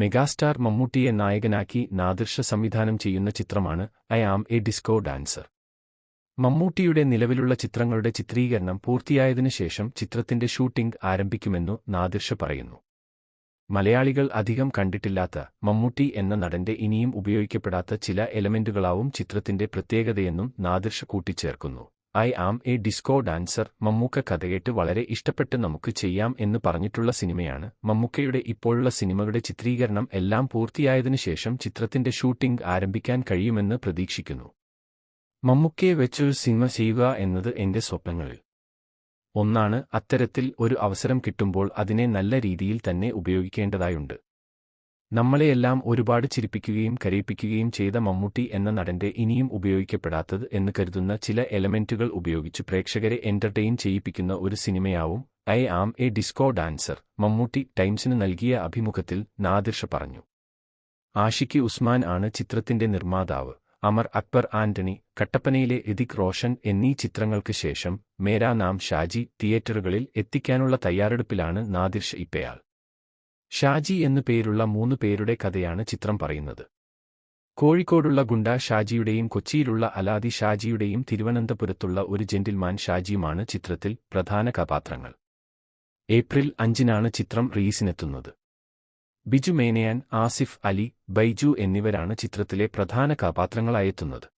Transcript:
Megastar മമ്മൂട്ടിയെ നായകനാക്കി നാദിർഷ സംവിധാനം ചെയ്യുന്ന ചിത്രമാണ് I am a disco dancer. മമ്മൂട്ടിയുടെ നിലവിലുള്ള ചിത്രങ്ങളുടെ ചിത്രീകരണം പൂർത്തിയായതിനു ശേഷം ചിത്രത്തിന്റെ ഷൂട്ടിംഗ് ആരംഭിക്കുമെന്നു നാദിർഷ പറയുന്നു. മലയാളികൾ അധികം കണ്ടിട്ടില്ലാത്ത മമ്മൂട്ടി എന്ന നടന്റെ ഇനിയും ഉപയോഗിക്കപ്പെടാത്ത ചില എലമെന്റുകളാവും ചിത്രത്തിന്റെ പ്രത്യേകതയെന്നും നാദിർഷ കൂട്ടിച്ചേർക്കുന്നു. I am a disco dancer. Mammukka കഥകേട്ട് വളരെ ഇഷ്ടപ്പെട്ട് നമുക്ക് ചെയ്യാം എന്ന് പറഞ്ഞിട്ടുള്ള സിനിമയാണ് മമ്മൂക്കയുടെ ഇപ്പോഴുള്ള സിനിമകളുടെ ചിത്രീകരണം എല്ലാം പൂർത്തിയായതിനു ശേഷം ചിത്രത്തിന്റെ ഷൂട്ടിംഗ് ആരംഭിക്കാൻ കഴിയുമെന്ന് പ്രതീക്ഷിക്കുന്നു. മമ്മൂക്കയെ വെച്ചൊരു സിനിമ ചെയ്യുക എന്നത് എന്റെ സ്വപ്നങ്ങളിൽ ഒന്നാണ് അത്തരത്തിൽ ഒരു അവസരം കിട്ടുമ്പോൾ അതിനെ നല്ല രീതിയിൽ തന്നെ ഉപയോഗിക്കേണ്ടതായുണ്ട്. നമ്മളെയെല്ലാം ഒരുപാട് ചിരിപ്പിക്കുകയും കരയിപ്പിക്കുകയും ചെയ്ത മമ്മൂട്ടി എന്ന നടന്റെ ഇനിയും ഉപയോഗിക്കപ്പെടാത്തത് എന്ന് കരുതുന്ന ചില എലമെന്റുകൾ ഉപയോഗിച്ച് പ്രേക്ഷകരെ എന്റർടൈൻ ചെയ്യിപ്പിക്കുന്ന ഒരു സിനിമയാവും I am a disco dancer Mammootty ടൈംസിന് നൽകിയ അഭിമുഖത്തിൽ നാദിർഷ പറഞ്ഞു. ആഷിഖി ഉസ്മാൻ ആണ് ചിത്രത്തിന്റെ നിർമ്മാതാവ്. അമർ അക്ബർ ആന്റണി കട്ടപ്പനയിലെ ഋതിക് റോഷൻ എന്നീ ചിത്രങ്ങൾക്ക് ശേഷം മേരാ നാം ഷാജി തിയേറ്ററുകളിൽ എത്തിക്കാനുള്ള തയ്യാറെടുപ്പിലാണ് നാദിർഷ ഇപ്പയാൾ. ഷാജി എന്നു പേരുള്ള മൂന്ന് പേരുടെ കഥയാണ് ചിത്രം പറയുന്നത്. കോഴിക്കോടുള്ള ഗുണ്ട ഷാജിയുടെയും കൊച്ചിയിലുള്ള അലാദി ഷാജിയുടെയും തിരുവനന്തപുരത്തുള്ള ഒരു ജെന്റിൽമാൻ ഷാജിയുമാണ് ചിത്രത്തിൽ പ്രധാന കഥാപാത്രങ്ങൾ. ഏപ്രിൽ അഞ്ചിനാണ് ചിത്രം റിലീസിനെത്തുന്നത്. ബിജു മേനയാൻ ആസിഫ് അലി ബൈജു എന്നിവരാണ് ചിത്രത്തിലെ പ്രധാന കഥാപാത്രങ്ങളായെത്തുന്നത്.